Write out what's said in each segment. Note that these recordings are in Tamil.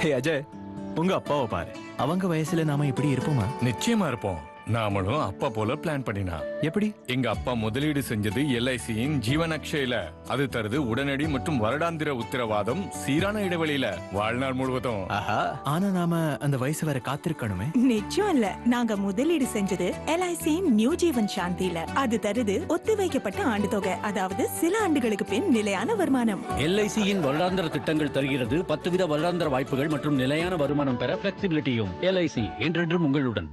ஹே அஜய் உங்க அப்பாவை பாரு. அவங்க வயசுல நாம இப்படி இருப்போமா? நிச்சயமா இருப்போம். நாமளும் அப்பா போல பிளான் பண்ணினா. எப்படி? எங்க அப்பா முதலீடு செஞ்சது எல்ஐசியின் ஜீவன் அக்ஷயில அது தருது உடனடி மற்றும் வருடாந்திர உத்தரவாதம் சீரான இடைவெளியில. வாழ்நாள் முழுவதும். ஆஹா. ஆனா நாம அந்த வயசு வரை காத்திருக்கணுமே. நிச்சயம் இல்ல. நாங்க முதலீடு செஞ்சது எல்ஐசி நியூ ஜீவன் சாந்தியில. அது தருது ஒத்திவைக்கப்பட்ட ஆண்டு தொகை அதாவது சில ஆண்டுகளுக்கு பின் நிலையான வருமானம். எல்ஐசியின் வருடாந்திர திட்டங்கள் தருகிறது பத்து வித வருடாந்திர வாய்ப்புகள் மற்றும் நிலையான வருமானம் பெற பிளெக்சிபிலிட்டியும் எல்ஐசி என்றென்றும் உங்களுடன்.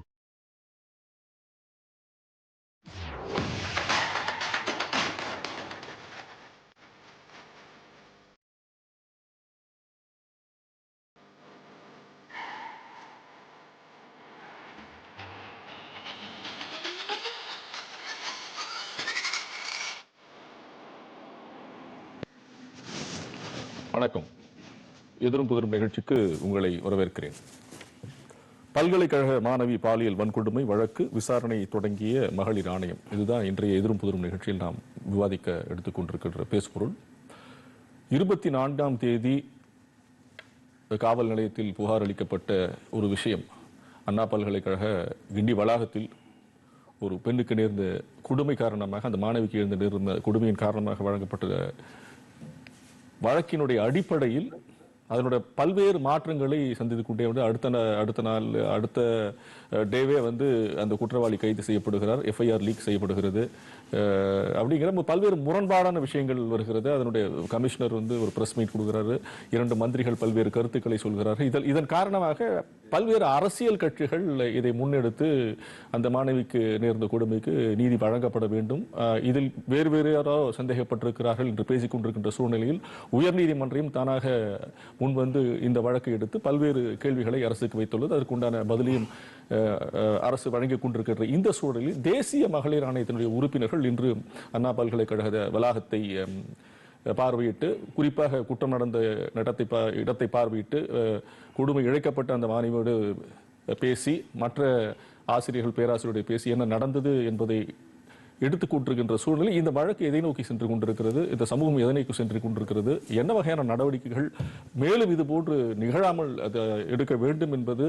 வணக்கம். எதிரும் புதிரும் நிகழ்ச்சிக்கு உங்களை வரவேற்கிறேன். பல்கலைக்கழக மாணவி பாலியல் வன்கொடுமை வழக்கு விசாரணை தொடங்கிய மகளிர் ஆணையம். இதுதான் இன்றைய எதிரும் புதிரும் நிகழ்ச்சியில் நாம் விவாதிக்க எடுத்துக்கொண்டிருக்கின்ற பேசுபொருள். இருபத்தி நான்காம் தேதி காவல் நிலையத்தில் புகார் அளிக்கப்பட்ட ஒரு விஷயம். அண்ணா பல்கலைக்கழக கிண்டி வளாகத்தில் ஒரு பெண்ணுக்கு நேர்ந்த கொடுமை காரணமாக அந்த மாணவிக்கு எழுந்த நேர்ந்த கொடுமையின் காரணமாக வழங்கப்பட்ட வழக்கினுடைய அடிப்படையில் அதனுடைய பல்வேறு மாற்றங்களை சந்தித்து கொண்டே வந்து அடுத்த அடுத்த நாள் அடுத்த டேவே வந்து அந்த குற்றவாளி கைது செய்யப்படுகிறார். எஃப்ஐஆர் லீக் செய்யப்படுகிறது. அப்படிங்கிற பல்வேறு முரண்பாடான விஷயங்கள் வருகிறது. அதனுடைய கமிஷனர் வந்து ஒரு பிரஸ் மீட் கொடுக்குறாரு. இரண்டு மந்திரிகள் பல்வேறு கருத்துக்களை சொல்கிறார்கள். இதன் இதன் காரணமாக பல்வேறு அரசியல் கட்சிகள் இதை முன்னெடுத்து அந்த மாணவிக்கு நேர்ந்த கொடுமைக்கு நீதி வழங்கப்பட வேண்டும். இதில் வேறு வேறு யாரோ சந்தேகப்பட்டிருக்கிறார்கள் என்று பேசிக் கொண்டிருக்கின்ற சூழ்நிலையில் உயர்நீதிமன்றம் தானாக முன்வந்து இந்த வழக்கை எடுத்து பல்வேறு கேள்விகளை அரசுக்கு வைத்துள்ளது. அதற்குண்டான பதிலையும் அரசு வழங்கிக் கொண்டிருக்கின்ற இந்த சூழலில் தேசிய மகளிர் ஆணையத்தினுடைய உறுப்பினர்கள் இன்று அண்ணா பல்கலைக்கழக வளாகத்தை பார்வையிட்டு குறிப்பாக குற்றம் நடந்த நடத்தை பா- இடத்தை பார்வையிட்டு கொடுமை இழைக்கப்பட்ட அந்த மாணவியோடு பேசி மற்ற ஆசிரியர்கள் பேராசிரியருடைய பேசி என்ன நடந்தது என்பதை எடுத்துக் கொண்டிருக்கின்ற சூழ்நிலை இந்த வழக்கு எதை நோக்கி சென்று கொண்டிருக்கிறது இந்த சமூகம் எதை நோக்கி சென்று கொண்டிருக்கிறது என்ன வகையான நடவடிக்கைகள் மேலும் இது போன்று நிகழாமல் அதை எடுக்க வேண்டும் என்பது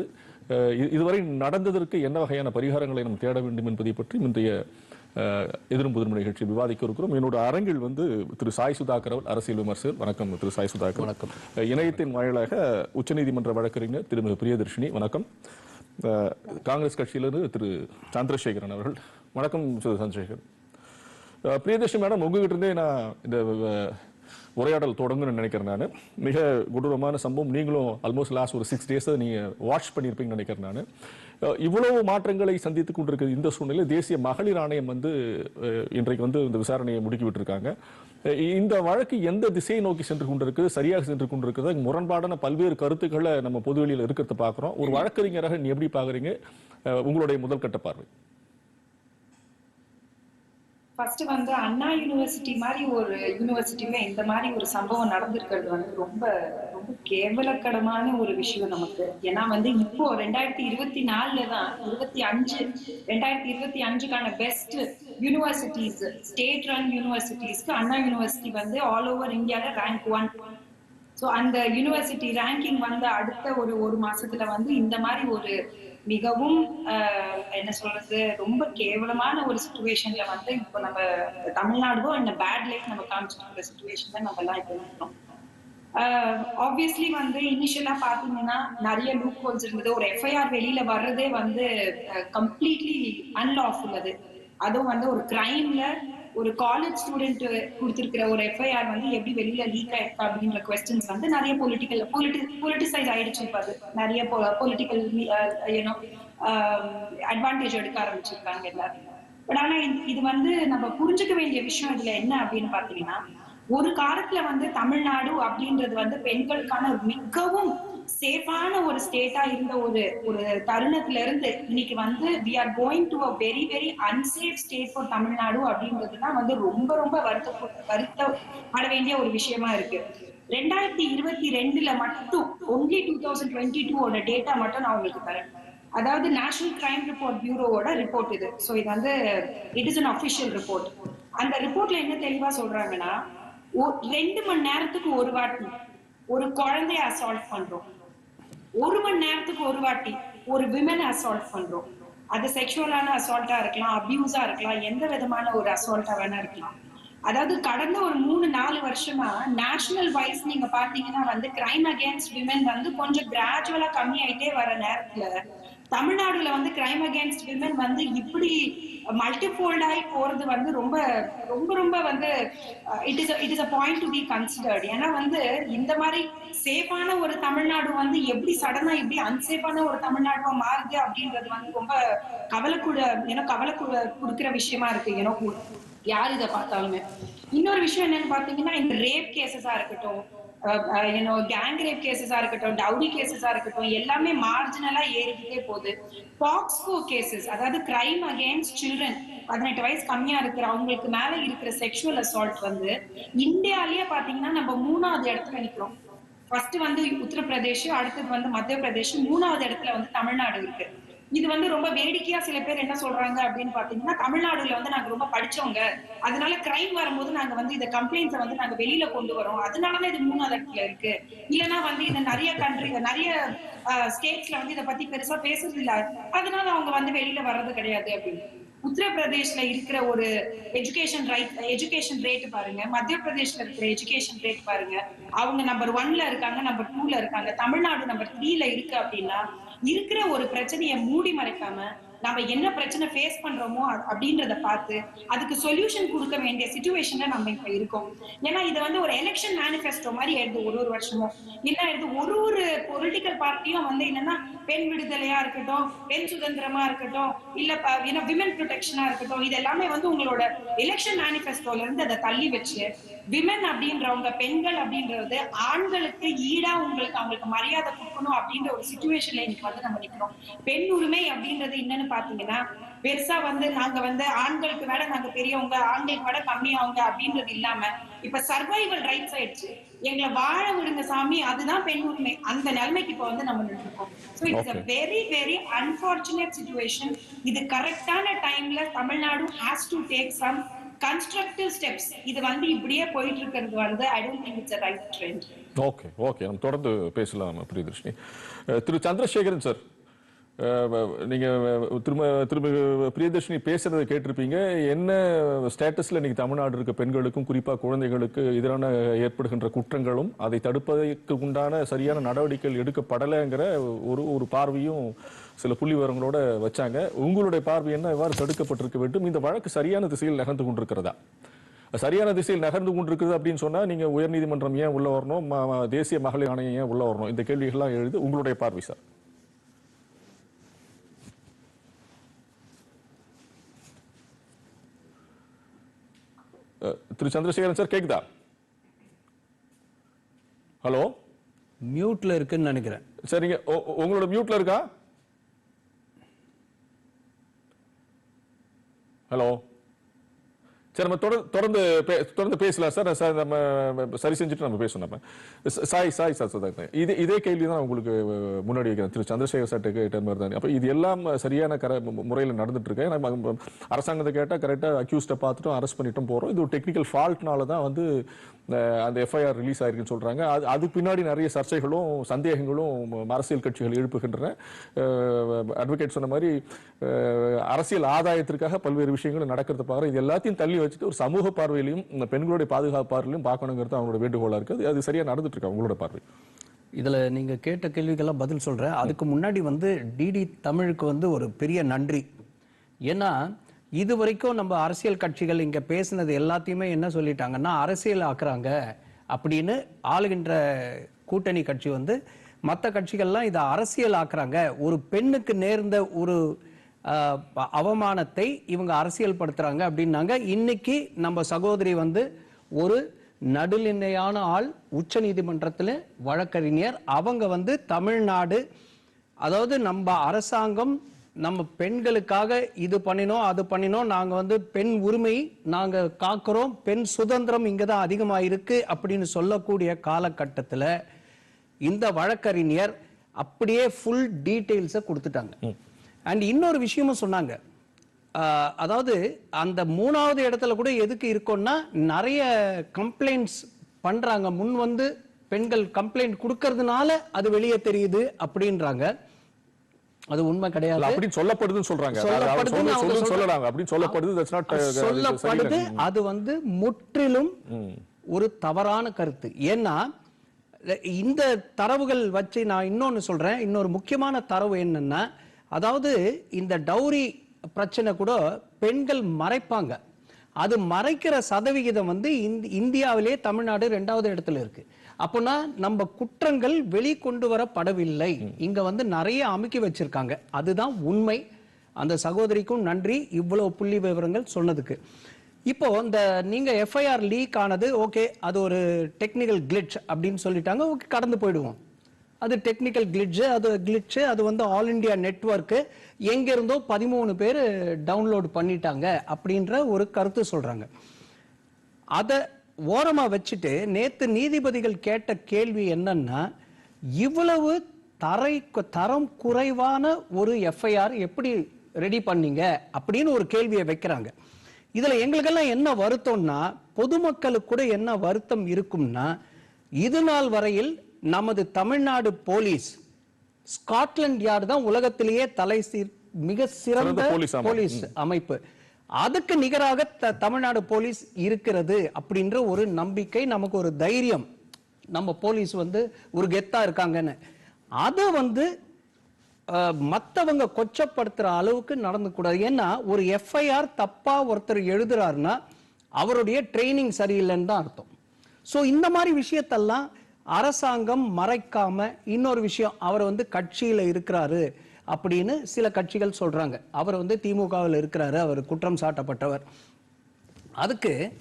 இதுவரை நடந்ததற்கு என்ன வகையான பரிகாரங்களை நாம் தேட வேண்டும் என்பதை பற்றி இன்றைய எதிரும் புதிரும் நிகழ்ச்சி விவாதிக்க இருக்கிறோம். என்னோட அரங்கில் வந்து திரு சாய் சுதாகர் அவர் அரசியல் விமர்சகர். வணக்கம் திரு சாய் சுதாகர். வணக்கம். இணையத்தின் வாயிலாக உச்சநீதிமன்ற வழக்கறிஞர் திருமிகு பிரியதர்ஷினி வணக்கம். காங்கிரஸ் கட்சியிலிருந்து திரு சந்திரசேகரன் அவர்கள் வணக்கம் சந்திரசேகர் பிரியதர்ஷி மேடம் உங்ககிட்ட இருந்தே நான் இந்த உரையாடல் தொடங்கணும்னு நினைக்கிறேன் நான். மிக கொடூரமான சம்பவம். நீங்களும் ஆல்மோஸ்ட் லாஸ்ட் ஒரு சிக்ஸ் டேஸ் நீங்கள் வாட்ச் பண்ணியிருப்பீங்கன்னு நினைக்கிறேன் நான். இவ்வளவு மாற்றங்களை சந்தித்துக் கொண்டிருக்கிற இந்த சூழ்நிலையில் தேசிய மகளிர் ஆணையம் வந்து இன்றைக்கு வந்து இந்த விசாரணையை முடுக்கி விட்டுருக்காங்க இந்த வழக்கு எந்த திசையை நோக்கி சென்று கொண்டிருக்குது சரியாக சென்று கொண்டிருக்கிறது முரண்பாடான பல்வேறு கருத்துக்களை நம்ம பொதுவெளியில் இருக்கிறத பார்க்குறோம். ஒரு வழக்கறிஞராக நீ எப்படி பார்க்குறீங்க? உங்களுடைய முதல் கட்ட பார்வை. ஃபர்ஸ்ட் வந்து அண்ணா யூனிவர்சிட்டி மாதிரி ஒரு யூனிவர்சிட்டியில இந்த மாதிரி ஒரு சம்பவம் நடந்திருக்கிறது வந்து ரொம்ப ரொம்ப கேவலக்கடமான ஒரு விஷயம் நமக்கு. ஏன்னா வந்து இப்போ ரெண்டாயிரத்தி இருபத்தி நாலுல தான் இருபத்தி அஞ்சு ரெண்டாயிரத்தி இருபத்தி அஞ்சுக்கான பெஸ்ட் யூனிவர்சிட்டிஸ் ஸ்டேட் ரன் யூனிவர்சிட்டிஸ்க்கு அண்ணா யூனிவர்சிட்டி வந்து ஆல் ஓவர் இந்தியால ரேங்க் ஒன் ஸோ அந்த யூனிவர்சிட்டி ரேங்கிங் வந்த அடுத்த ஒரு ஒரு மாசத்துல வந்து இந்த மாதிரி ஒரு மிகவும் என்ன சொல்றது ரொம்ப கேவலமான ஒரு சுச்சுவேஷன்ல வந்து இப்போ நம்ம தமிழ்நாடுவோ இந்த பேட் லைஃப் நம்ம காமிச்சிருக்கிற சுச்சுவேஷன்ல நம்ம எல்லாம் இப்போ இருக்கிறோம் ஆப்வியஸ்லி வந்து இனிஷியலா பாத்தீங்கன்னா நிறைய லூப் ஹோல்ஸ் இருந்தது. ஒரு எஃப்ஐஆர் வெளியில வர்றதே வந்து கம்ப்ளீட்லி அன்லாஃபுல் அது. அதுவும் வந்து ஒரு கிரைம்ல ஒரு காலேஜ் ஸ்டூடெண்ட் கொடுத்திருக்கிற ஒரு எஃப்ஐஆர் வந்து எப்படி வெளியில லீக் ஆயிருக்கா அப்படின்ற கொஸ்டின்ஸ் வந்து நிறைய பொலிட்டிக்கல் பொலிட்டிசைஸ் ஆயிடுச்சு இப்போ அது. நிறைய பொலிட்டிக்கல் ஏன்னோ அட்வான்டேஜ் எடுக்க ஆரம்பிச்சிருக்காங்க எல்லாரும். பட் ஆனா இது- இது வந்து நம்ம புரிஞ்சுக்க வேண்டிய விஷயம் இதுல என்ன அப்படின்னு பாத்தீங்கன்னா ஒரு காலத்துல வந்து தமிழ்நாடு அப்படின்றது வந்து பெண்களுக்கான மிகவும் சேஃபான ஒரு ஸ்டேட்டா இருந்த ஒரு ஒரு தருணத்துல இருந்து இன்னைக்கு வந்து we are going to a very very unsafe state for Tamil Nadu அப்படின்றதுதான் வந்து ரொம்ப ரொம்ப வருத்த வருத்தப்பட வேண்டிய ஒரு விஷயமா இருக்கு. ரெண்டாயிரத்தி இருபத்தி ரெண்டுல மட்டும் ஒன்லி டூ தௌசண்ட் டுவெண்ட்டி டூவோட டேட்டா மட்டும் நான் உங்களுக்கு தரேன். அதாவது நேஷனல் கிரைம் ரிப்போர்ட் பியூரோவோட ரிப்போர்ட் இது. ஸோ இது வந்து it is an official report அந்த ரிப்போர்ட்ல என்ன தெளிவா சொல்றாங்கன்னா ஒ- ரெண்டு மணி நேரத்துக்கு ஒரு வாட்டி ஒரு குழந்தைய அசால்ட் பண்றோம். ஒரு மணி நேரத்துக்கு ஒரு வாட்டி ஒரு விமன் அசால்ட் பண்றோம். அது செக்ஷுவலான அசால்ட்டா இருக்கலாம் அபியூஸா இருக்கலாம் எந்த விதமான ஒரு அசால்ட்டா வேணா இருக்கலாம். அதாவது கடந்த ஒரு மூணு நாலு வருஷமா நேஷனல் வைஸ் நீங்க பாத்தீங்கன்னா வந்து கிரைம் அகேன்ஸ்ட் விமன் வந்து கொஞ்சம் கிராஜுவலா கம்மியாயிட்டே வர நேரத்துல தமிழ்நாடுல வந்து கிரைம் அகேன்ஸ்ட் விமன் வந்து இப்படி மல்டிஃபோல்டாகி போறது வந்து ரொம்ப ரொம்ப ரொம்ப வந்து it is it is a point to be considered ஏன்னா வந்து இந்த மாதிரி சேஃபான ஒரு தமிழ்நாடு வந்து எப்படி சடனா இப்படி அன்சேஃபான ஒரு தமிழ்நாடா மாறுது அப்படின்றது வந்து ரொம்ப கவலைக்கூட ஏன்னா கவலை கொடுக்குற விஷயமா இருக்கு. ஏன்னா யார் இதை பார்த்தாலுமே. இன்னொரு விஷயம் என்னன்னு பாத்தீங்கன்னா இந்த ரேப் கேசஸா இருக்கட்டும் யூனோ கேங் ரேப் கேசஸா இருக்கட்டும் டவுரி கேசஸா இருக்கட்டும் எல்லாமே மார்ஜினலா ஏறிக்கிட்டே போகுது. பாக்ஸ்கோ கேசஸ் அதாவது கிரைம் அகேன்ஸ்ட் சில்ட்ரன் பதினெட்டு வயசு கம்மியா இருக்கிற அவங்களுக்கு மேல இருக்கிற செக்ஷுவல் அசால்ட் வந்து இந்தியாலயே பாத்தீங்கன்னா நம்ம மூணாவது இடத்துல நிக்கிறோம். ஃபர்ஸ்ட் வந்து உத்தரப்பிரதேஷ் அடுத்தது வந்து மத்திய பிரதேஷ் மூணாவது இடத்துல வந்து தமிழ்நாடு இருக்கு. இது வந்து ரொம்ப வேடிக்கையா சில பேர் என்ன சொல்றாங்க அப்படின்னு பாத்தீங்கன்னா தமிழ்நாடுல வந்து நாங்க ரொம்ப படிச்சவங்க. அதனால கிரைம் வரும்போது நாங்க வந்து இந்த கம்ப்ளைண்ட்ஸை வந்து நாங்க வெளியில கொண்டு வரோம். அதனாலதான் இது மூணாவது இடத்துல இருக்கு. இல்லைன்னா வந்து இந்த நிறைய கண்ட்ரி நிறைய ஸ்டேட்ஸ்ல வந்து இதை பத்தி பெருசா பேசுறது இல்ல. அதனால அவங்க வந்து வெளியில வர்றது கிடையாது அப்படின்னு. உத்தரப்பிரதேஷ்ல இருக்கிற ஒரு எஜுகேஷன் ரைட் எஜுகேஷன் ரேட் பாருங்க. மத்திய பிரதேஷ்ல இருக்கிற எஜுகேஷன் ரேட் பாருங்க. அவங்க நம்பர் ஒன்ல இருக்காங்க நம்பர் டூல இருக்காங்க. தமிழ்நாடு நம்பர் த்ரீல இருக்கு அப்படின்னா இருக்கிற ஒரு பிரச்சனையை மூடி மறைக்காம நம்ம என்ன பிரச்சனை ஃபேஸ் பண்றோமோ அப்படின்றத பார்த்து அதுக்கு சொல்யூஷன் கொடுக்க வேண்டிய சுச்சுவேஷன்ல நம்ம இப்ப இருக்கோம். ஏன்னா இது வந்து ஒரு எலெக்ஷன் மேனிஃபெஸ்டோ மாதிரி எழுது ஒரு ஒரு வருஷமும் என்ன எழுது ஒரு ஒரு பொலிட்டிக்கல் பார்ட்டியும் வந்து என்னன்னா பெண் விடுதலையா இருக்கட்டும் பெண் சுதந்திரமா இருக்கட்டும் இல்ல விமன் ப்ரொடெக்ஷனா இருக்கட்டும் இது எல்லாமே வந்து உங்களோட எலெக்ஷன் மேனிஃபெஸ்டோல இருந்து அதை தள்ளி வச்சு விமன் அப்படின்றவங்க பெண்கள் அப்படின்றது ஆண்களுக்கு ஈடா உங்களுக்கு அவங்களுக்கு மரியாதை கொடுக்கணும் அப்படின்ற ஒரு சுச்சுவேஷன்ல இன்னைக்கு வந்து நம்ம நிக்கிறோம். பெண் உரிமை அப்படின்றது என்னன்னு பாத்தீங்கன்னா பெருசா வந்து நாங்க வந்து ஆண்களுக்கு விட நாங்க பெரியவங்க ஆண்களுக்கு விட கம்மியாவங்க அப்படின்றது இல்லாம இப்ப சர்வைவல் ரைட்ஸ் ஆயிடுச்சு. எங்களை வாழ விடுங்க சாமி அதுதான் பெண் உரிமை. அந்த நிலைமைக்கு இப்ப வந்து நம்ம நின்றுருக்கோம். So it's a very very unfortunate situation இது கரெக்டான டைம்ல Tamil Nadu has to take some constructive steps இது வந்து இப்படியே போயிட்டு இருக்கிறது வந்து I don't think it's right trend okay okay நம்ம தொடர்ந்து பேசலாம் பிரியதர்ஷினி. திரு சந்திரசேகரன் சார் நீங்கள் நீங்க திரும்ப திரும்ப பிரியதர்ஷினி பேசுறதை கேட்டிருப்பீங்க. என்ன ஸ்டேட்டஸ்ல இன்றைக்கி தமிழ்நாடு இருக்க பெண்களுக்கும் குறிப்பா குழந்தைகளுக்கு எதிரான ஏற்படுகின்ற குற்றங்களும் அதை தடுப்பதற்கு உண்டான சரியான நடவடிக்கைகள் எடுக்கப்படலைங்கிற ஒரு ஒரு பார்வையும் சில புள்ளி விவரங்களோட வச்சாங்க. உங்களுடைய பார்வை என்ன? எவ்வாறு தடுக்கப்பட்டிருக்க வேண்டும்? இந்த வழக்கு சரியான திசையில் நகர்ந்து கொண்டிருக்கிறதா? சரியான திசையில் நகர்ந்து கொண்டிருக்குது அப்படின்னு சொன்னா நீங்க உயர்நீதிமன்றம் ஏன் உள்ள வரணும்? தேசிய மகளிர் ஆணையம் ஏன் உள்ள வரணும்? இந்த கேள்விகள்லாம் எழுது உங்களுடைய பார்வை சார். திரு சந்திரசேகரன் சார் கேக்குதா? ஹலோ? மியூட்ல இருக்குன்னு நினைக்கிறேன். சரிங்க. உங்களோட மியூட்ல இருக்கா? ஹலோ? சரி நம்ம தொடர்ந்து தொடர்ந்து பே- தொடர்ந்து பேசலாம் சார். சார் நம்ம சரி செஞ்சுட்டு நம்ம பேசணும் நம்ம. சாய் சாய் சார் சார் இது இதே கேள்வி தான் உங்களுக்கு முன்னாடி வைக்கிறேன். திரு சந்திரசேகர் சார் கேட்ட மாதிரி தான் அப்போ இது எல்லாம் சரியான கர முறையில் நடந்துட்டு இருக்கு. நம்ம அரசாங்கத்தை கேட்டால் கரெக்டாக அக்யூஸ்டை பார்த்துட்டோம் அரெஸ்ட் பண்ணிட்டும் போகிறோம் இது ஒரு டெக்னிக்கல் ஃபால்ட்னால தான் வந்து அந்த எஃப்ஐஆர் ரிலீஸ் ஆயிருக்குன்னு சொல்கிறாங்க அது அது பின்னாடி நிறைய சர்ச்சைகளும் சந்தேகங்களும் அரசியல் கட்சிகள் எழுப்புகின்றன. அட்வொகேட் சொன்ன மாதிரி அரசியல் ஆதாயத்திற்காக பல்வேறு விஷயங்கள் நடக்கிறத பார்க்குறோம். இது எல்லாத்தையும் தள்ளி வச்சுட்டு ஒரு சமூக பார்வையிலையும் இந்த பெண்களுடைய பாதுகாப்பு பார்வையிலையும் பார்க்கணுங்கிறது அவங்களோட வேண்டுகோளாக இருக்குது அது- சரியாக நடந்துட்டு இருக்கு அவங்களோட பார்வை. இதில் நீங்கள் கேட்ட கேள்விக்கெல்லாம் பதில் சொல்கிறேன் அதுக்கு முன்னாடி வந்து டிடி தமிழுக்கு வந்து ஒரு பெரிய நன்றி. ஏன்னா இது வரைக்கும் நம்ம அரசியல் கட்சிகள் இங்கே பேசினது எல்லாத்தையுமே என்ன சொல்லிட்டாங்கன்னா அரசியல் ஆக்குறாங்க அப்படின்னு ஆளுகின்ற கூட்டணி கட்சி வந்து மற்ற கட்சிகள்லாம் இதை அரசியல் ஆக்குறாங்க. ஒரு பெண்ணுக்கு நேர்ந்த ஒரு அவமானத்தை இவங்க அரசியல் படுத்துறாங்க அப்படின்னாங்க. இன்னைக்கு நம்ம சகோதரி வந்து ஒரு நடுநிலையான ஆள் உச்ச நீதிமன்றத்தில் வழக்கறிஞர். அவங்க வந்து தமிழ்நாடு அதாவது நம்ம அரசாங்கம் நம்ம பெண்களுக்காக இது பண்ணினோம் அது பண்ணினோம். நாங்கள் வந்து பெண் உரிமை நாங்கள் காக்கிறோம். பெண் சுதந்திரம் இங்கே தான் அதிகமாக இருக்குது அப்படின்னு சொல்லக்கூடிய காலகட்டத்தில் இந்த வழக்கறிஞர் அப்படியே ஃபுல் டீட்டெயில்ஸை கொடுத்துட்டாங்க. அண்ட் இன்னொரு விஷயமும் சொன்னாங்க. அதாவது அந்த மூணாவது இடத்துல கூட எதுக்கு இருக்கோம்னா நிறைய கம்ப்ளைண்ட்ஸ் பண்றாங்க. முன் வந்து பெண்கள் கம்ப்ளைண்ட் கொடுக்கறதுனால அது வெளியே தெரியுது அப்படின்றாங்க. அது உண்மை கிடையாது. அப்படின்னு சொல்லப்படுதுன்னு சொல்றாங்க. சொல்லப்படுதுன்னு அப்படின்னு சொல்லப்படுது not, uh, சொல்லப்படுது. அது வந்து முற்றிலும் ஒரு தவறான கருத்து. ஏன்னா இந்த தரவுகள் வச்சு நான் இன்னொன்னு சொல்றேன். இன்னொரு முக்கியமான தரவு என்னன்னா அதாவது இந்த டௌரி பிரச்சனை கூட பெண்கள் மறைப்பாங்க. அது மறைக்கிற சதவிகிதம் வந்து இந்தி- இந்தியாவிலே தமிழ்நாடு ரெண்டாவது இடத்துல இருக்கு. அப்போனா நம்ம குற்றங்கள் வெளிக்கொண்டு வரப்படவில்லை இங்க வந்து நிறைய அமுக்கி வச்சிருக்காங்க. அதுதான் உண்மை. அந்த சகோதரிக்கும் நன்றி. இவ்வளவு புள்ளி விவரங்கள் சொன்னதுக்கு. இப்போ இந்த நீங்க எஃப்ஐஆர் லீக் ஆனது ஓகே அது ஒரு டெக்னிக்கல் கிளிட்ச் அப்படின்னு சொல்லிட்டாங்க. ஓகே கடந்து போயிடுவோம். அது டெக்னிக்கல் கிளிட்ஜு அது கிளிட்ஜு அது வந்து ஆல் இந்தியா நெட்வொர்க்கு எங்கேருந்தோ பதிமூணு பேர் டவுன்லோட் பண்ணிட்டாங்க அப்படின்ற ஒரு கருத்து சொல்கிறாங்க அதை ஓரமாக வச்சுட்டு நேற்று நீதிபதிகள் கேட்ட கேள்வி என்னன்னா இவ்வளவு தரை தரம் குறைவான ஒரு எஃப்ஐஆர் எப்படி ரெடி பண்ணீங்க அப்படின்னு ஒரு கேள்வியை வைக்கிறாங்க. இதில் எங்களுக்கெல்லாம் என்ன வருத்தம்னா பொதுமக்களுக்கு கூட என்ன வருத்தம் இருக்கும்னா இது நாள் வரையில் நமது தமிழ்நாடு போலீஸ். ஸ்காட்லாந்து யார்டு தான் உலகத்திலேயே தலை சீர் மிக சிறந்த போலீஸ் அமைப்பு. அதுக்கு நிகராக தமிழ்நாடு போலீஸ் இருக்கிறது அப்படின்ற ஒரு நம்பிக்கை நமக்கு ஒரு தைரியம். நம்ம போலீஸ் வந்து ஒரு கெத்தா இருக்காங்கன்னு. அதை வந்து அஹ், மத்தவங்க கொச்சப்படுத்துற அளவுக்கு நடந்து கூடாது. ஏன்னா ஒரு எஃப்ஐஆர் தப்பா ஒருத்தர் எழுதுறாருன்னா அவருடைய ட்ரைனிங் சரியில்லைன்னு தான் அர்த்தம். சோ இந்த மாதிரி விஷயத்தெல்லாம் அரசாங்கம் மறைக்காம இன்னொரு விஷயம் அவர் வந்து கட்சியில இருக்கிறாரு அப்படின்னு சில கட்சிகள் சொல்றாங்க. அவர் வந்து திமுகவில் இருக்கிறாரு அவர் குற்றம் சாட்டப்பட்டவர். அதுக்கு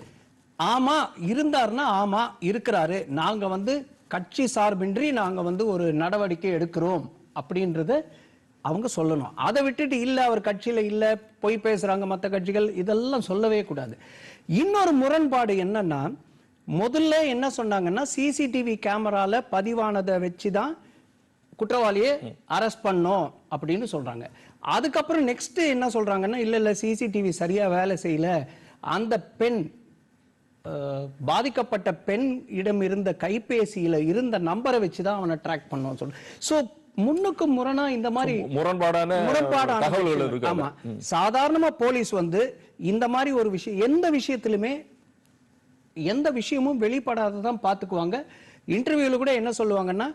ஆமா இருந்தாருன்னா ஆமா இருக்கிறாரு. நாங்க வந்து கட்சி சார்பின்றி நாங்க வந்து ஒரு நடவடிக்கை எடுக்கிறோம் அப்படின்றத அவங்க சொல்லணும். அதை விட்டுட்டு இல்லை அவர் கட்சியில இல்லை பொய் பேசுறாங்க மற்ற கட்சிகள் இதெல்லாம் சொல்லவே கூடாது. இன்னொரு முரண்பாடு என்னன்னா முதல்ல என்ன சொன்னாங்கன்னா சிசிடிவி கேமரால பதிவானதை வச்சுதான் குற்றவாளியை அரெஸ்ட் பண்ணோம் அப்படின்னு சொல்றாங்க. அதுக்கப்புறம் நெக்ஸ்ட் என்ன சொல்றாங்கன்னா இல்ல இல்ல சிசிடிவி சரியா வேலை செய்யல. அந்த பெண் பாதிக்கப்பட்ட பெண் இடம் இருந்த கைபேசியில இருந்த நம்பரை வச்சுதான் அவனை ட்ராக் பண்ணோம் சொல்ற சோ முன்னுக்கு முரணா இந்த மாதிரி முரண்பாடான முரண்பாடான ஆமா. சாதாரணமா போலீஸ் வந்து இந்த மாதிரி ஒரு விஷயம் எந்த விஷயத்திலுமே எந்த விஷயமும் வெளிப்படாததான் பார்த்துக்குவாங்க இன்டர்வியூல கூட என்ன சொல்லுவாங்கன்னா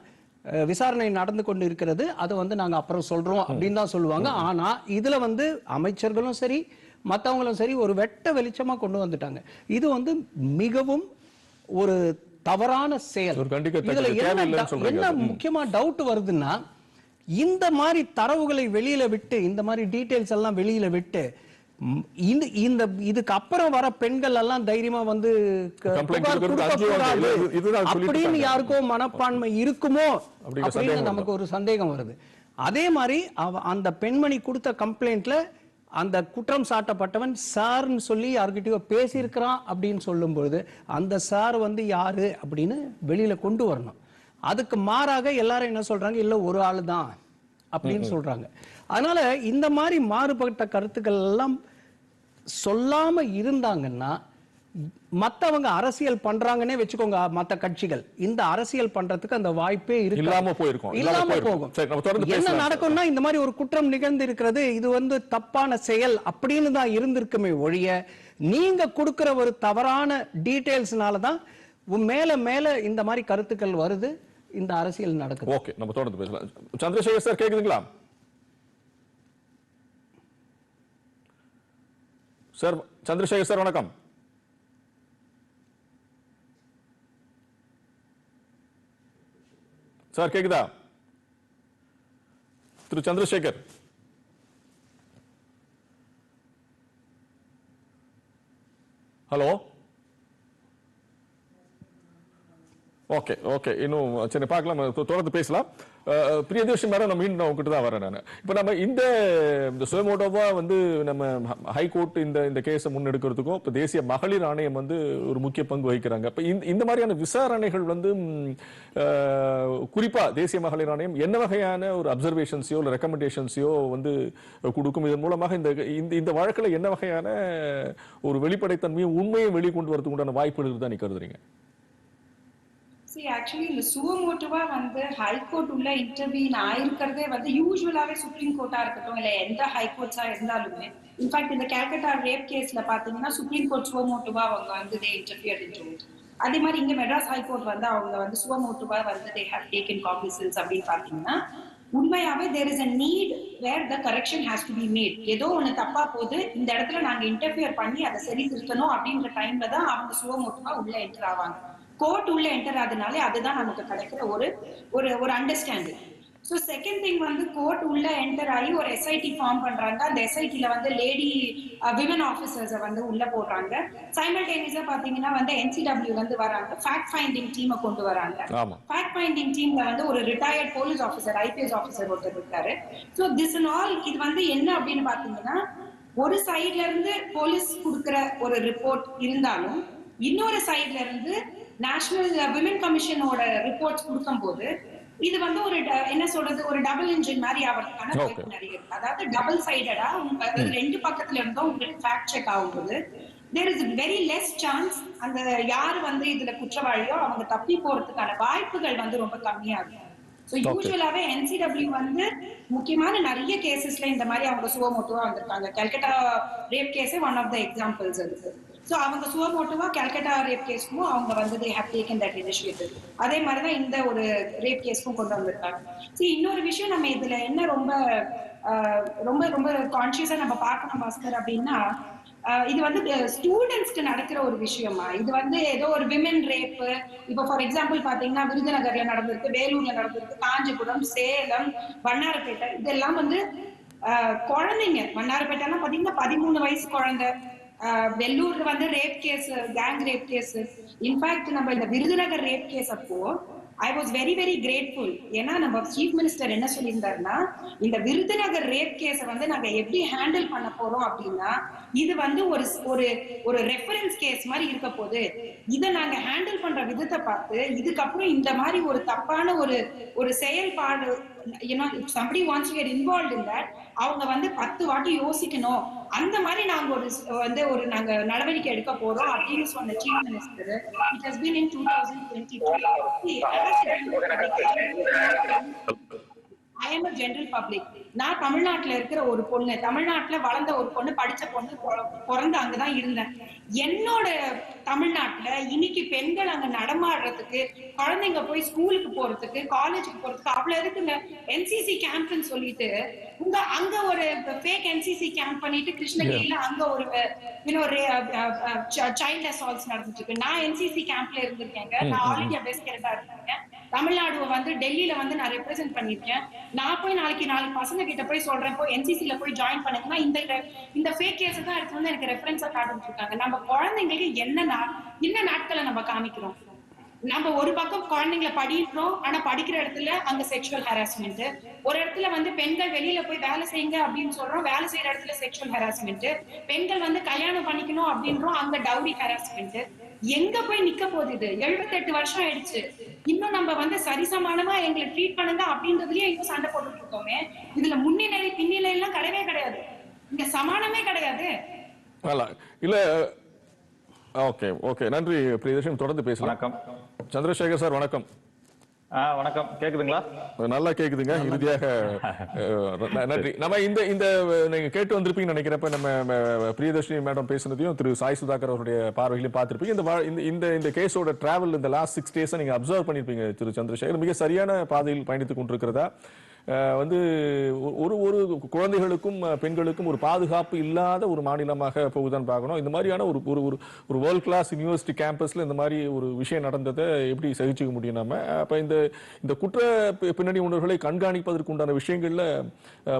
விசாரணை நடந்து கொண்டு இருக்கிறது அதை வந்து நாங்க அப்புறம் சொல்றோம் அப்படின்னு தான் சொல்லுவாங்க. ஆனா இதுல வந்து அமைச்சர்களும் சரி மத்தவங்களும் சரி ஒரு வெட்ட வெளிச்சமா கொண்டு வந்துட்டாங்க. இது வந்து மிகவும் ஒரு தவறான செயல். இதுல என்ன. என்ன. முக்கியமா டவுட் வருதுன்னா இந்த மாதிரி தரவுகளை வெளியில விட்டு இந்த மாதிரி டீடைல்ஸ் எல்லாம் வெளியில விட்டு இந்த இந்த இதுக்கு அப்புறம் வர பெண்கள் எல்லாம் தைரியமா வந்து அப்படின்னு. யாருக்கோ மனப்பான்மை இருக்குமோ அப்படின்னு நமக்கு ஒரு சந்தேகம் வருது. அதே மாதிரி அவ அந்த பெண்மணி கொடுத்த கம்ப்ளைண்ட்ல அந்த குற்றம் சாட்டப்பட்டவன் சார்னு சொல்லி யார்கிட்டயோ பேசியிருக்கிறான் அப்படின்னு சொல்லும்பொழுது அந்த சார் வந்து யாரு அப்படின்னு வெளியில கொண்டு வரணும். அதுக்கு மாறாக எல்லாரும் என்ன சொல்றாங்க? இல்ல ஒரு ஆளு தான் அப்படின்னு சொல்றாங்க. அதனால இந்த மாதிரி மாறுபட்ட கருத்துக்கள் எல்லாம் சொல்லாம இருந்தாங்கன்னா மத்தவங்க அரசியல் பண்றாங்கன்னே வச்சுக்கோங்க மத்த கட்சிகள் இந்த அரசியல் பண்றதுக்கு அந்த வாய்ப்பே இருக்கு இல்லாம போயிருக்கும். இல்லாம. போகும் என்ன. நடக்கும்னா இந்த மாதிரி ஒரு குற்றம் நிகழ்ந்து இருக்கிறது இது வந்து தப்பான செயல் அப்படின்னு தான் இருந்திருக்குமே ஒழிய நீங்க கொடுக்கிற ஒரு தவறான டீடைல்ஸ்னால தான் மேல மேல இந்த மாதிரி கருத்துக்கள் வருது இந்த அரசியல் நடக்குது ஓகே நம்ம தொடர்ந்து பேசலாம் சந்திரசேகர் சார் கேக்குதுங்களா சார் சந்திரசேகர் சார் வணக்கம். சார் கேக்குதா? திரு சந்திரசேகர். ஹலோ? Okay okay. இன்னும் சரி பார்க்கலாம். தொடர்ந்து பேசலாம். அஹ், மேடம் நான் மீண்டும் உங்ககிட்ட தான் வரேன் நான். இப்போ நம்ம இந்த இந்த சுயமோட்டோவா வந்து நம்ம ஹைகோர்ட் இந்த இந்த கேஸை முன்னெடுக்கிறதுக்கும் இப்போ தேசிய மகளிர் ஆணையம் வந்து ஒரு முக்கிய பங்கு வகிக்கிறாங்க. இப்போ இந்த இந்த மாதிரியான விசாரணைகள் வந்து குறிப்பாக தேசிய மகளிர் ஆணையம் என்ன வகையான ஒரு அப்சர்வேஷன்ஸையோ இல்லை ரெக்கமெண்டேஷன்ஸையோ வந்து கொடுக்கும்? இதன் மூலமாக இந்த இந்த இந்த வழக்கில் என்ன வகையான ஒரு வெளிப்படைத்தன்மையும் உண்மையை வெளிக்கொண்டு வரதுக்கு உண்டான வாய்ப்புகள் தான் நீ கருதுறீங்க? சி ஆக்சுவலி இந்த சுவமோட்டுவா வந்து ஹைகோர்ட் உள்ள இன்டர்வியூன் ஆயிருக்கிறதே வந்து யூஸ்வலாவே சுப்ரீம் கோர்ட்டா இருக்கட்டும் இல்ல எந்த ஹைகோர்ட்ஸா இருந்தாலுமே இன்ஃபேக்ட் இந்த கேல்கட்டா ரேப் கேஸ்ல பாத்தீங்கன்னா சுப்ரீம் கோர்ட் சுவமோட்டுவா அவங்க வந்து தே இன்டர்வியூ அப்படின்னு அதே மாதிரி இங்க மெட்ராஸ் ஹைகோர்ட் வந்து அவங்க வந்து சுவமோட்டுவா வந்து தே ஹேவ் டேக்கன் காம்பிசன்ஸ் அப்படின்னு பாத்தீங்கன்னா உண்மையாவே there is a need where the correction has to be made ஏதோ ஒண்ணு தப்பா போகுது இந்த இடத்துல நாங்க இன்டர்ஃபியர் பண்ணி அதை சரி திருத்தணும் அப்படின்ற டைம்ல தான் அவங்க சுவமோட்டுவா உள்ள என்டர் ஆவாங்க. கோர்ட் உள்ள என்டர் ஆகுதுனாலே அதுதான் நமக்கு கிடைக்கிற ஒரு ஒரு ஒரு அண்டர்ஸ்டாண்டிங் ஸோ செகண்ட் திங் வந்து கோர்ட் உள்ள என்டர் ஆகி ஒரு எஸ்ஐடி ஃபார்ம் பண்றாங்க. அந்த எஸ்ஐடில வந்து லேடி விமன் ஆஃபீஸர்ஸை வந்து உள்ள போடுறாங்க. சைமல்டேனியஸா பாத்தீங்கன்னா வந்து என்சிடபிள்யூ வந்து வராங்க. ஃபேக்ட் ஃபைண்டிங் டீமை கொண்டு வராங்க. ஃபேக்ட் ஃபைண்டிங் டீம்ல வந்து ஒரு retired police officer IPS officer ஒருத்தர் இருக்காரு. ஸோ திஸ் அண்ட் ஆல் இது வந்து என்ன அப்படின்னு பாத்தீங்கன்னா ஒரு சைட்ல இருந்து போலீஸ் கொடுக்கிற ஒரு ரிப்போர்ட் இருந்தாலும் இன்னொரு சைட்ல இருந்து நேஷனல் விமன் கமிஷனோட ரிப்போர்ட்ஸ் கொடுக்கும்போது இது வந்து ஒரு என்ன சொல்றது ஒரு டபுள் இன்ஜின் மாதிரி ஆகிறதுக்கான நிறைய இருக்கு. அதாவது டபுள் சைடடா ரெண்டு பக்கத்துல இருந்தும் உங்களுக்கு ஃபேக்ட் செக் ஆகும்போது there is very less chance அந்த யார் வந்து இதுல குற்றவாளியோ அவங்க தப்பி போறதுக்கான வாய்ப்புகள் வந்து ரொம்ப கம்மியா இருக்கும். ஸோ யூஸ்வலாவே என்சிடபிள்யூ வந்து முக்கியமான நிறைய கேசஸ்ல இந்த மாதிரி அவங்க சுவமோட்டுவா வந்திருக்காங்க. கல்கட்டா ரேப் கேஸே ஒன் ஆஃப் த எக்ஸாம்பிள்ஸ் இருக்கு. ஸோ அவங்க சுவமோட்டுவா கல்கட்டா ரேப் கேஸ்க்கும் அவங்க வந்து they have taken that initiative அதே மாதிரி தான் இந்த ஒரு ரேப் கேஸ்க்கும் கொண்டு வந்திருக்காங்க. சரி இன்னொரு விஷயம் நம்ம இதுல என்ன ரொம்ப ரொம்ப ரொம்ப கான்சியஸா நம்ம பார்க்கணும் பாஸ்கர் அப்படின்னா இது வந்து ஸ்டூடெண்ட்ஸ்க்கு நடக்கிற ஒரு விஷயமா? இது வந்து ஏதோ ஒரு விமன் ரேப் இப்போ ஃபார் எக்ஸாம்பிள் பாத்தீங்கன்னா விருதுநகர்ல நடந்திருக்கு வேலூர்ல நடந்திருக்கு காஞ்சிபுரம் சேலம் வண்ணாரப்பேட்டை இதெல்லாம் வந்து குழந்தைங்க. வண்ணாரப்பேட்டைலாம் பாத்தீங்கன்னா பதிமூணு வயசு குழந்தை. வெள்ளூர்ல வந்து rape case gang rape case in fact நம்ம இந்த விருதுநகர் ரேப் கேஸ் அப்போ I was very very grateful ஏன்னா நம்ம சீஃப் மினிஸ்டர் என்ன சொல்லியிருந்தாருன்னா இந்த விருதுநகர் ரேப் கேஸை வந்து நாங்க எப்படி ஹேண்டில் பண்ண போறோம் அப்படின்னா இது வந்து ஒரு ஒரு ஒரு ரெஃபரன்ஸ் கேஸ் மாதிரி இருக்க போகுது இதை நாங்க ஹேண்டில் பண்ற விதத்தை பார்த்து இதுக்கப்புறம் இந்த மாதிரி ஒரு தப்பான ஒரு ஒரு செயல்பாடு you know somebody wants to get involved in that அவங்க வந்து பத்து வாட்டி யோசிக்கணும். அந்த மாதிரி நாங்க ஒரு வந்து ஒரு நாங்க நடவடிக்கை எடுக்க போறோம் அப்படின்னு சொன்ன chief minister it has been in two thousand twenty I am general public நான் தமிழ்நாட்டுல இருக்கிற ஒரு பொண்ணு. தமிழ்நாட்டுல வளர்ந்த ஒரு பொண்ணு படிச்ச பொண்ணு பொ- பிறந்து அங்கதான் இருந்தேன். என்னோட தமிழ்நாட்டுல இன்னைக்கு பெண்கள் அங்க நடமாடுறதுக்கு குழந்தைங்க போய் ஸ்கூலுக்கு போறதுக்கு காலேஜுக்கு போறதுக்கு அவ்வளவு இருக்குங்க. என்சிசி கேம்ப்னு சொல்லிட்டு உங்க அங்க ஒரு ஃபேக் என்சிசி கேம்ப் பண்ணிட்டு கிருஷ்ணகிரியில அங்க ஒரு இன்னொரு சைல்ட் அசால்ட்ஸ் நடந்துட்டு இருக்கு நான் என்சிசி கேம்ப்ல இருந்திருக்கேங்க. நான் ஆல் இந்தியா பெஸ்ட் இருக்கேன் தமிழ்நாடு வந்து டெல்லியில வந்து நான் ரெப்ரசென்ட் பண்ணிருக்கேன் நான் போய் நாளைக்கு நாளைக்கு பசங்க கிட்ட போய் சொல்றேன். போய் என்சிசில போய் ஜாயின் பண்ணுங்கன்னா இந்த இந்த ஃபேக் கேஸ் தான் எடுத்து வந்து எனக்கு ரெஃபரன்ஸா காட்டிட்டு இருக்காங்க. நம்ம குழந்தைங்களுக்கு என்ன என்ன நாட்களை நம்ம காமிக்கிறோம்? நம்ம ஒரு பக்கம் குழந்தைங்களை படிக்கிறோம் ஆனா படிக்கிற இடத்துல அங்க செக்ஷுவல் ஹராஸ்மெண்ட் ஒரு இடத்துல வந்து பெண்கள் வெளியில போய் வேலை செய்யுங்க அப்படின்னு சொல்றோம் வேலை செய்யற இடத்துல செக்ஷுவல் ஹராஸ்மெண்ட் பெண்கள் வந்து கல்யாணம் பண்ணிக்கணும் அப்படின்றோம் அங்க டவுரி ஹராஸ்மெண்ட் எங்க போய் நிக்க போகுது இது? எழுபத்தெட்டு வருஷம் ஆயிடுச்சு. இன்னும் நம்ம வந்து சரிசமானமா எங்களை ட்ரீட் பண்ணுங்க அப்படின்றதுலயே இன்னும் சண்டை போட்டுட்டு இருக்கோமே. இதுல முன்னிலை பின்னிலை எல்லாம் கிடையவே கிடையாது. இங்க சமானமே கிடையாது. இல்ல ஓகே ஓகே. நன்றி பிரியதர்ஷன். தொடர்ந்து பேசலாம். வணக்கம். சந்திரசேகர் சார் வணக்கம். வணக்கம். கேக்குதுங்களா? நல்லா கேக்குதுங்க. இறுதியாக நன்றி. நம்ம இந்த இந்த நீங்க கேட்டு வந்திருப்பீங்கன்னு நினைக்கிறப்ப நம்ம பிரியதர்ஷினி மேடம் பேசுனதையும் திரு சாய் சுதாகர் அவருடைய பார்வைகளையும் பார்த்திருப்பீங்க. இந்த இந்த- இந்த கேஸோட டிராவல் இந்த லாஸ்ட் சிக்ஸ் டேஸை நீங்க அப்சர்வ் பண்ணிருப்பீங்க திரு சந்திரசேகர். மிக சரியான பாதையில் பயணித்துக் கொண்டிருக்கிறதா? வந்து ஒரு ஒரு குழந்தைகளுக்கும் பெண்களுக்கும் ஒரு பாதுகாப்பு இல்லாத ஒரு மாநிலமாக போகுதான் பார்க்கணும். இந்த மாதிரியான ஒரு ஒரு ஒரு ஒரு வேர்ல்ட் கிளாஸ் யூனிவர்சிட்டி கேம்பஸ்ல இந்த மாதிரி ஒரு விஷயம் நடந்ததை எப்படி சகிச்சுக்க முடியும் நம்ம? அப்ப இந்த இந்த குற்ற பின்னணி உணர்வுகளை கண்காணிப்பதற்கு உண்டான விஷயங்கள்ல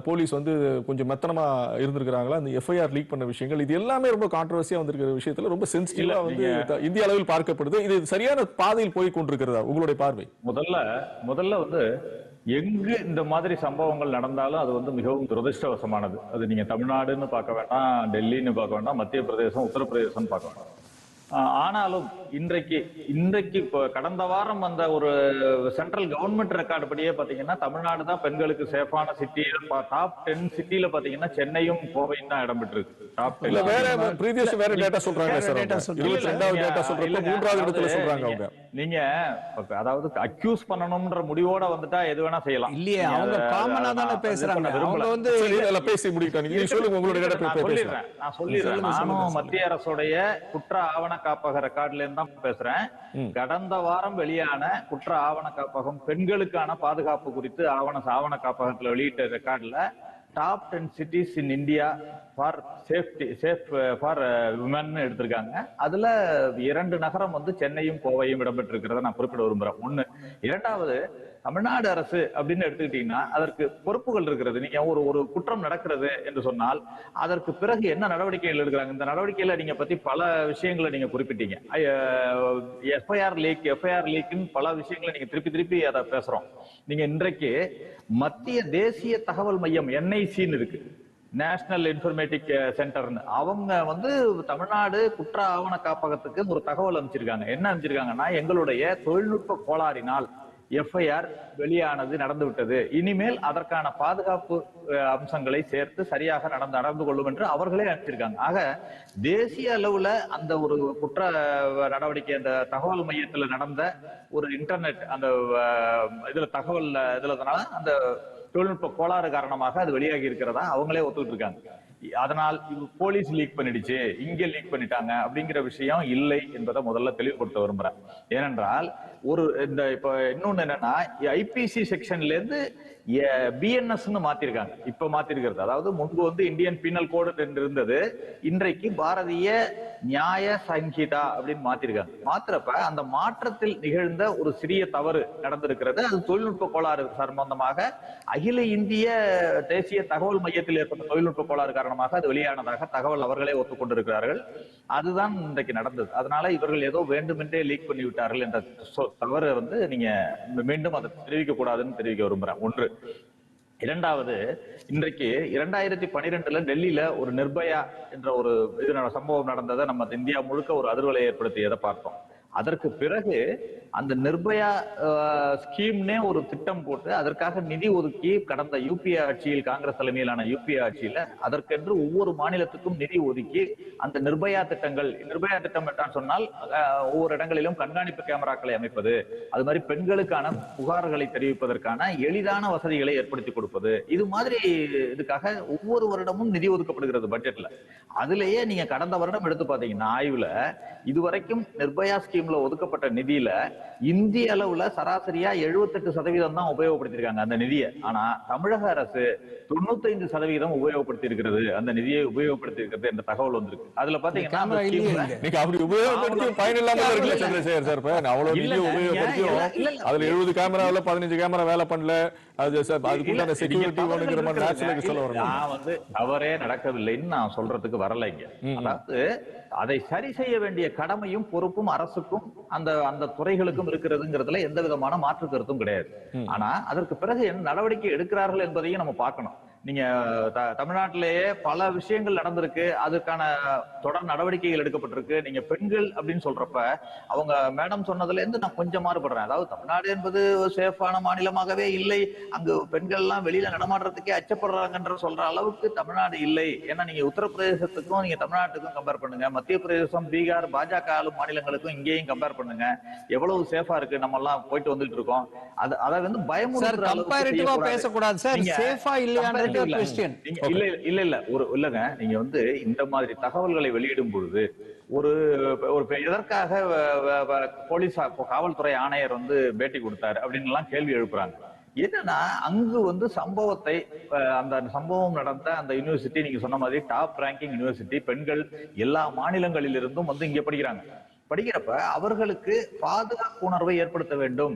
போலீஸ் வந்து கொஞ்சம் மெத்தனமா இருந்திருக்கிறாங்களா? இந்த எஃப்ஐஆர் லீக் பண்ண விஷயங்கள் இது எல்லாமே ரொம்ப கான்ட்ரவர்சியா வந்திருக்கிற விஷயத்துல ரொம்ப சென்சிட்டிவா இல்ல, வந்து இந்திய அளவில் பார்க்கப்படுது. இது சரியான பாதையில் போய் கொண்டிருக்கிறதா உங்களுடைய பார்வை? முதல்ல முதல்ல வந்து எங்கு இந்த மாதிரி சம்பவங்கள் நடந்தாலும் அது வந்து மிகவும் துரதிருஷ்டவசமானது. அது நீங்க தமிழ்நாடுன்னு பார்க்க வேண்டாம் டெல்லின்னு பார்க்க வேண்டாம் மத்திய பிரதேசம் உத்தரப்பிரதேசம் பார்க்க வேண்டாம். ஆனாலும் இன்றைக்கு இன்றைக்கு இப்போ கடந்த வாரம் வந்த ஒரு சென்ட்ரல் கவர்மெண்ட் ரெக்கார்டு படியே பாத்தீங்கன்னா தமிழ்நாடு தான் பெண்களுக்கு சேஃபான சிட்டி டாப் டென் சிட்டில பாத்தீங்கன்னா சென்னையும் கோவையும் தான் இடம் பெற்றிருக்கு டாப் இல்ல வேற ப்ரீவியஸ் வேற டேட்டா சொல்றாங்க சார். சொல்றாங்க. ரெண்டாவது டேட்டா சொல்றப்ப மூன்றாவது இடத்துல சொல்றாங்க அவங்க நீங்க அதாவது அக்யூஸ் பண்ணணும்ன்ற முடிவோட வந்துட்டா எது வேணா செய்யலாம் இல்லையே அவங்க காமனா தானே பேசுறாங்க அவங்க. வந்து சரி இதெல்லாம் பேசி முடிக்கிட்டாங்க நீங்க சொல்லுங்க உங்களோட டேட்டா நான் பேசுறேன் சொல்லிடுறேன் நானும். மத்திய அரசுடைய குற்ற ஆவண காப்பக ரெக்கார்ட்ல இருந்து தான் பேசுறேன். கடந்த வாரம் வெளியான குற்ற ஆவண காப்பகம் பெண்களுக்கான பாதுகாப்பு குறித்து ஆவண ஆவண காப்பகத்துல வெளியிட்ட ரெக்கார்ட்ல top ten cities in India for safety safe for women எடுத்திருக்காங்க. அதுல இரண்டு நகரம் வந்து சென்னையும் கோவையும் இடம்பெற்றிருக்கிறத நான் குறிப்பிட விரும்புறேன். ஒண்ணு. இரண்டாவது தமிழ்நாடு அரசு அப்படின்னு எடுத்துக்கிட்டீங்கன்னா அதற்கு பொறுப்புகள் இருக்கிறது. நீங்க ஒரு ஒரு குற்றம் நடக்கிறது என்று சொன்னால் அதற்கு பிறகு என்ன நடவடிக்கைகள் எடுக்கிறாங்க? இந்த நடவடிக்கையில நீங்க பத்தி பல விஷயங்களை நீங்க குறிப்பிட்டீங்க. எஃப்ஐஆர் லீக் எஃப்ஐஆர் லீக்னு பல விஷயங்களை நீங்க திருப்பி திருப்பி அதை பேசுறோம். நீங்க இன்றைக்கு மத்திய தேசிய தகவல் மையம் என்ஐசின்னு இருக்கு. நேஷனல் இன்ஃபர்மேட்டிக் சென்டர்னு அவங்க வந்து தமிழ்நாடு குற்ற ஆவண காப்பகத்துக்கு ஒரு தகவல் அமைச்சிருக்காங்க என்ன அமைச்சிருக்காங்கன்னா எங்களுடைய தொழில்நுட்ப கோளாறினால் எஃப்ஐஆர் வெளியானது நடந்துவிட்டது. இனிமேல் அதற்கான பாதுகாப்பு அம்சங்களை சேர்த்து சரியாக நடந்து நடந்து கொள்ளும் என்று அவர்களே அனுப்பிச்சிருக்காங்க ஆக தேசிய அளவுல அந்த ஒரு குற்ற நடவடிக்கை அந்த தகவல் மையத்துல நடந்த ஒரு இன்டர்நெட் அந்த இதுல தகவல் இதுலனால அந்த தொழில்நுட்ப கோளாறு காரணமாக அது வெளியாகி இருக்கிறதா அவங்களே ஒத்துக்கிட்டு இருக்காங்க. அதனால் இது போலீஸ் லீக் பண்ணிடுச்சு இங்க லீக் பண்ணிட்டாங்க அப்படிங்கிற விஷயம் இல்லை என்பதை முதல்ல தெளிவுபடுத்த விரும்புறேன். ஏனென்றால் ஒரு இந்த இப்ப இன்னொன்னு என்னன்னா ஐபிசி செக்ஷன்ல இருந்து பிஎன்எஸ்ன்னு மாத்திருக்காங்க. இப்ப மாத்திருக்கிறது. அதாவது முன்பு வந்து இந்தியன் பீனல் கோடு என்று இருந்தது. இன்றைக்கு பாரதிய நியாய சங்கீதா அப்படின்னு மாத்திருக்காங்க. மாத்திரப்ப அந்த மாற்றத்தில் நிகழ்ந்த ஒரு சிறிய தவறு நடந்திருக்கிறது. அது தொழில்நுட்ப கோளாறு சம்பந்தமாக அகில இந்திய தேசிய தகவல் மையத்தில் ஏற்பட்ட தொழில்நுட்ப கோளாறு காரணமாக அது வெளியானதாக தகவல் அவர்களே ஒத்துக்கொண்டிருக்கிறார்கள். அதுதான் இன்றைக்கு நடந்தது. அதனால இவர்கள் ஏதோ வேண்டுமென்றே லீக் பண்ணி விட்டார்கள் என்ற சொ- தவறு வந்து நீங்க மீண்டும் அதை தெரிவிக்க கூடாதுன்னு தெரிவிக்க விரும்புறேன். ஒன்று. இரண்டாவது இன்றைக்கு இரண்டாயிரத்தி பனிரெண்டுல டெல்லியில ஒரு நிர்பயா என்ற ஒரு இது சம்பவம் நடந்ததை நம்ம இந்தியா முழுக்க ஒரு அதிர்வலை ஏற்படுத்தியதை பார்த்தோம். அதற்கு பிறகு அந்த நிர்பயா ஸ்கீம்னே ஒரு திட்டம் போட்டு அதற்காக நிதி ஒதுக்கி கடந்த யூபிஏ ஆட்சியில் காங்கிரஸ் தலைமையிலான யூபிஏ ஆட்சியில அதற்கென்று ஒவ்வொரு மாநிலத்துக்கும் நிதி ஒதுக்கி அந்த நிர்பயா திட்டங்கள் நிர்பயா திட்டம் என்றான் சொன்னால் ஒவ்வொரு இடங்களிலும் கண்காணிப்பு கேமராக்களை அமைப்பது அது மாதிரி பெண்களுக்கான புகார்களை தெரிவிப்பதற்கான எளிதான வசதிகளை ஏற்படுத்தி கொடுப்பது இது மாதிரி இதுக்காக ஒவ்வொரு வருடமும் நிதி ஒதுக்கப்படுகிறது பட்ஜெட்ல அதுலயே நீங்க கடந்த வருடம் எடுத்து பாத்தீங்கன்னா ஆய்வுல இதுவரைக்கும் நிர்பயா ஸ்கீம் ஸ்கீம்ல ஒதுக்கப்பட்ட நிதியில இந்திய அளவுல சராசரியா 78% சதவீதம் தான் உபயோகப்படுத்திருக்காங்க அந்த நிதியை. ஆனா தமிழக அரசு 95% சதவீதம் உபயோகப்படுத்தி இருக்கிறது அந்த நிதியை உபயோகப்படுத்தி இருக்கிறது என்ற தகவல் வந்திருக்கு. அதுல பாத்தீங்கன்னா கேமரா அப்படி உபயோகப்படுத்தி பயன் இல்லாம இருக்குல்ல சந்திரசேகர் சார். அவ்வளவு இல்ல, நிதி இல்ல, உபயோகப்படுத்தியும் இல்ல, இல்ல, இல்ல. அதுல எழுபது கேமராவில் பதினஞ்சு கேமரா வேலை பண்ணல. அது சார் செக்யூரிட்டி வேணுங்கிற மாதிரி. நேச்சுரலுக்கு சொல்ல வரணும்? நான் வந்து தவறே நடக்கவில்லைன்னு நான் சொல்றதுக்கு வரல இங்க. அதாவது அதை சரி செய்ய வேண்டிய கடமையும் பொறுப்பும் அரசுக்கும் அந்த அந்த துறைகளுக்கும் இருக்கிறதுங்கிறதுல எந்த விதமான மாற்று கருத்தும் கிடையாது. ஆனா அதற்கு பிறகு என்ன நடவடிக்கை எடுக்கிறார்கள் என்பதையும் நம்ம பார்க்கணும். நீங்க தமிழ்நாட்டிலேயே பல விஷயங்கள் நடந்திருக்கு. அதுக்கான தொடர் நடவடிக்கைகள் எடுக்கப்பட்டிருக்கு. நீங்க பெண்கள் அப்படின்னு சொல்றப்ப அவங்க மேடம் சொன்னதுல இருந்து நான் கொஞ்சம் மாறுபடுறேன். அதாவது தமிழ்நாடு என்பது சேஃபான மாநிலமாகவே இல்லை. அங்கு பெண்கள் எல்லாம் வெளியில நடமாடுறதுக்கே அச்சப்படுறாங்கன்ற சொல்ற அளவுக்கு தமிழ்நாடு இல்லை. ஏன்னா நீங்க உத்தரப்பிரதேசத்துக்கும் நீங்க தமிழ்நாட்டுக்கும் கம்பேர் பண்ணுங்க. மத்திய பிரதேசம் பீகார் பாஜக ஆளும் மாநிலங்களுக்கும் இங்கேயும் கம்பேர் பண்ணுங்க. எவ்வளவு சேஃபா இருக்கு? நம்ம எல்லாம் போயிட்டு வந்துட்டு இருக்கோம். அது வந்து பயமுறுத்துற. பேசக்கூடாது. சார் சேஃபா இல்லையான்றது இல்ல. இல்ல. இல்ல இல்ல ஒரு இல்லங்க. நீங்க வந்து இந்த மாதிரி தகவல்களை வெளியிடும் பொழுது ஒரு ஒரு எதற்காக போலீஸ் காவல்துறை ஆணையர் வந்து பேட்டி கொடுத்தாரு அப்படின்னு எல்லாம் கேள்வி எழுப்புறாங்க. என்னன்னா அங்கு வந்து சம்பவத்தை அந்த சம்பவம் நடந்த அந்த யூனிவர்சிட்டி நீங்க சொன்ன மாதிரி டாப் ரேங்கிங் யூனிவர்சிட்டி பெண்கள் எல்லா மாநிலங்களிலிருந்தும் வந்து இங்க படிக்கிறாங்க. படிக்கிறப்ப அவர்களுக்கு பாதுகாப்பு உணர்வை ஏற்படுத்த வேண்டும்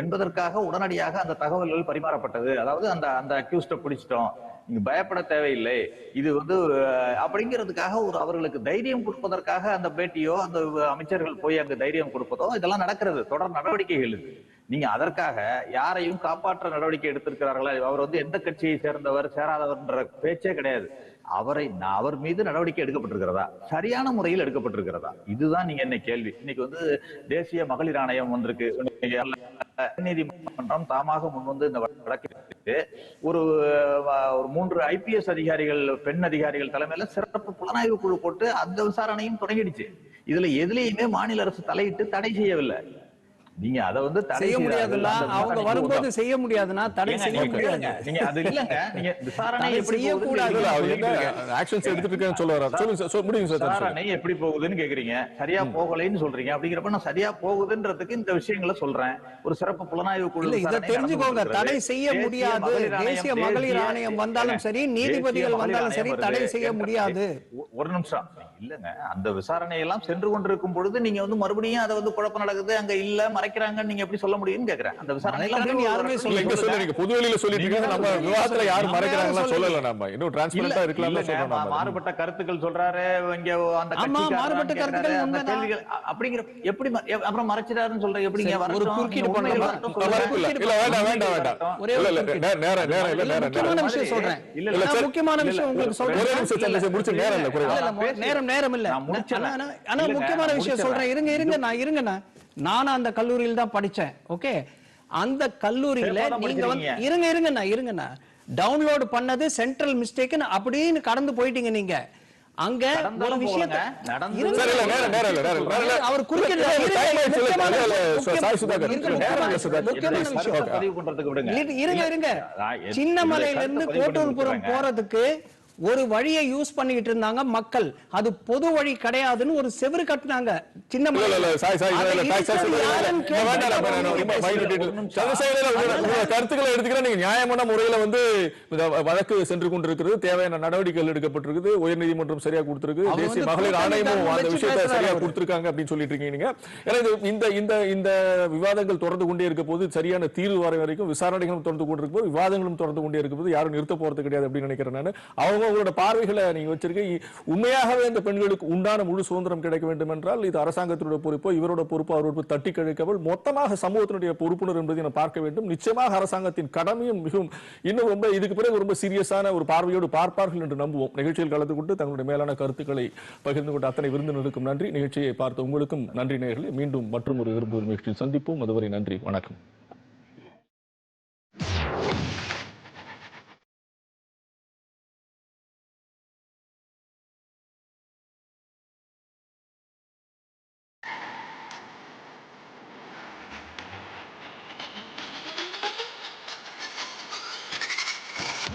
என்பதற்காக உடனடியாக அந்த தகவல்கள் பரிமாறப்பட்டது. அதாவது அந்த அந்த அக்யூஸ்ட பிடிச்சிட்டோம். நீங்க பயப்பட தேவையில்லை. இது வந்து அப்படிங்கிறதுக்காக ஒரு அவர்களுக்கு தைரியம் கொடுப்பதற்காக அந்த பேட்டியோ அந்த அமைச்சர்கள் போய் அங்கு தைரியம் கொடுப்பதோ இதெல்லாம் நடக்கிறது. தொடர் நடவடிக்கைகள் இது. நீங்க அதற்காக யாரையும் காப்பாற்ற நடவடிக்கை எடுத்திருக்கிறார்களா? அவர் வந்து எந்த கட்சியை சேர்ந்தவர் சேராதவர்ன்ற பேச்சே கிடையாது. அவரை நான் அவர் மீது நடவடிக்கை எடுக்கப்பட்டிருக்கிறதா? சரியான முறையில் எடுக்கப்பட்டிருக்கிறதா? இதுதான் நீங்க என்ன கேள்வி. இன்னைக்கு வந்து தேசிய மகளிர் ஆணையம் வந்திருக்கு. இன்னைக்கு நீதிமன்றம் தாமாக முன்வந்து இந்த வழக்கு ஒரு ஒரு மூன்று ஐபிஎஸ் அதிகாரிகள் பெண் அதிகாரிகள் தலைமையில சிறப்பு புலனாய்வு குழு போட்டு அந்த விசாரணையும் தொடங்கிடுச்சு. இதுல எதுலேயுமே மாநில அரசு தலையிட்டு தடை செய்யவில்லை. நீங்க அதை வந்து தடை செய்ய. முடியாதுல்ல. அவங்க வரும்போது செய்ய முடியாதுன்னா தடை செய்ய முடியாது. நீங்க அது இல்லங்க. நீங்க விசாரணை எப்படி என்ன இருக்கீங்க. ஆக்ஷன்ஸ் எடுத்துட்டு இருக்கேன்னு சொல்ல சொல்லுங்க சார் முடியுங்க சார். விசாரணை எப்படி போகுதுன்னு கேக்குறீங்க. சரியா போகலைன்னு சொல்றீங்க. அப்படிங்கிறப்ப நான் சரியா போகுதுன்றதுக்கு இந்த விஷயங்களை சொல்றேன். ஒரு சிறப்பு புலனாய்வு குழு இல்ல இத தெரிஞ்சுக்கோங்க. தடை. செய்ய முடியாது. தேசிய மகளிர் ஆணையம் வந்தாலும் சரி நீதிபதிகள் வந்தாலும் சரி தடை. செய்ய முடியாது. ஒரு நிமிஷம். இல்லங்க. அந்த விசாரணை எல்லாம் சென்று கொண்டிருக்கும் பொழுது நீங்க வந்து மறுபடியும் அதை வந்து குழப்பம் நடக்குது அங்க இல்ல நீங்க எப்படி சொல்ல முடியும்னு கேக்குறேன். அந்த விசாரணை யாருமே சொல்லிட்டு நம்ம நீங்க விவாதத்துல நம்ம மறைக்கிறாங்களா சொல்லல நம்ம இன்னும் டிரான்ஸ்பரண்டா இருக்கலாம் மாறுபட்ட கருத்துக்கள் சொல்றாரு இங்க அந்த மாறுபட்ட கருத்துக்கள் அப்படிங்கிற எப்படி அப்புறம் மறைச்சிட்டாருன்னு சொல்றீங்க எப்படிங்க ஒரு வரட்டும், குறுக்கீடு நீங்க உண்மையை பண்ணலாமா? வரட்டும் இல்ல, சொல்லுங்க. இல்ல, இல்ல, வேண்டாம் வேண்டாம். வேண்டாம் ஒரே இல்ல ஒரு இல்ல குறுக்கீடு. நே- நேரம் நேரம் இல்ல இல்ல, நேரம் முக்கியமான விஷயம் சொல்றேன். இல்ல, இல்ல, நான் சரி. முக்கியமான விஷயம் இல்ல, உங்களுக்கு ஒரே சொல்றேன். ஒரே நிமிஷம் சந்திரசேகர், முடிச்சு நேரம் நேரம் நேரம் இல்ல. ஆனா, முக்கியமான விஷயம். சொல்றேன். இருங்க இருங்க நான் இருங்கண்ணா நானும் அந்த கல்லூரியில் தான் படிச்சேன் ஓகே அந்த கல்லூரியில நீங்க வந்து. இருங்க இருங்கண்ணா இருங்கண்ணா. டவுன்லோட் பண்ணது சென்ட்ரல் மிஸ்டேக்னு அப்படின்னு கடந்து போயிட்டீங்க நீங்க. அங்க ஒரு விஷயத்தை இருங்க. அவர் இருங்க, சின்னமலையில இருந்து கோட்டூர்புரம். போறதுக்கு ஒரு வழியை யூஸ் பண்ணிட்டு இருந்தாங்க மக்கள். அது பொது வழி கிடையாதுன்னு ஒரு செவுரு கட்டினாங்க. உங்க கருத்துக்களை எடுத்துக்கிறேன். நீங்க நியாயமான முறையில வந்து வழக்கு சென்று கொண்டிருக்கிறது தேவையான நடவடிக்கைகள் எடுக்கப்பட்டிருக்குது உயர்நீதிமன்றம் சரியா கொடுத்திருக்கு தேசிய மகளிர் ஆணையமும் அந்த விஷயத்தை சரியா. கொடுத்திருக்காங்க அப்படின்னு சொல்லிட்டு இருக்கீங்க நீங்க. இந்த இந்த இந்த விவாதங்கள் தொடர்ந்து கொண்டே இருக்க போது சரியான தீர்வு வர வரைக்கும் விசாரணைகளும் தொடர்ந்து கொண்டு இருக்கும் போது விவாதங்களும் தொடர்ந்து கொண்டே இருக்க போது யாரும் நிறுத்த போறது கிடையாது அப்படின்னு நினைக்கிறேன் நான். அவங்க உங்களோட பார்வைகளை நீங்க வச்சிருக்கீங்க. உண்மையாகவே இந்த பெண்களுக்கு உண்டான முழு சுதந்திரம் கிடைக்க வேண்டும் என்றால் இது அரசாங்கத்தினுடைய பொறுப்போ இவரோட பொறுப்போ அவர் பொறுப்பு தட்டி கழிக்கவள் மொத்தமாக சமூகத்தினுடைய பொறுப்புணர் என்பதை நான் பார்க்க வேண்டும். நிச்சயமாக அரசாங்கத்தின் கடமையும் மிகவும் இன்னும் ரொம்ப இதுக்கு பிறகு ரொம்ப சீரியஸான ஒரு பார்வையோடு பார்ப்பார்கள் என்று நம்புவோம். நிகழ்ச்சியில் கலந்து கொண்டு தங்களுடைய மேலான கருத்துக்களை பகிர்ந்து கொண்ட அத்தனை விருந்தினருக்கும் நன்றி. நிகழ்ச்சியை பார்த்த உங்களுக்கும் நன்றி நேர்களை மீண்டும் மற்றும் ஒரு விரும்பு நிகழ்ச்சியில் சந்திப்போம். அதுவரை நன்றி. வணக்கம்.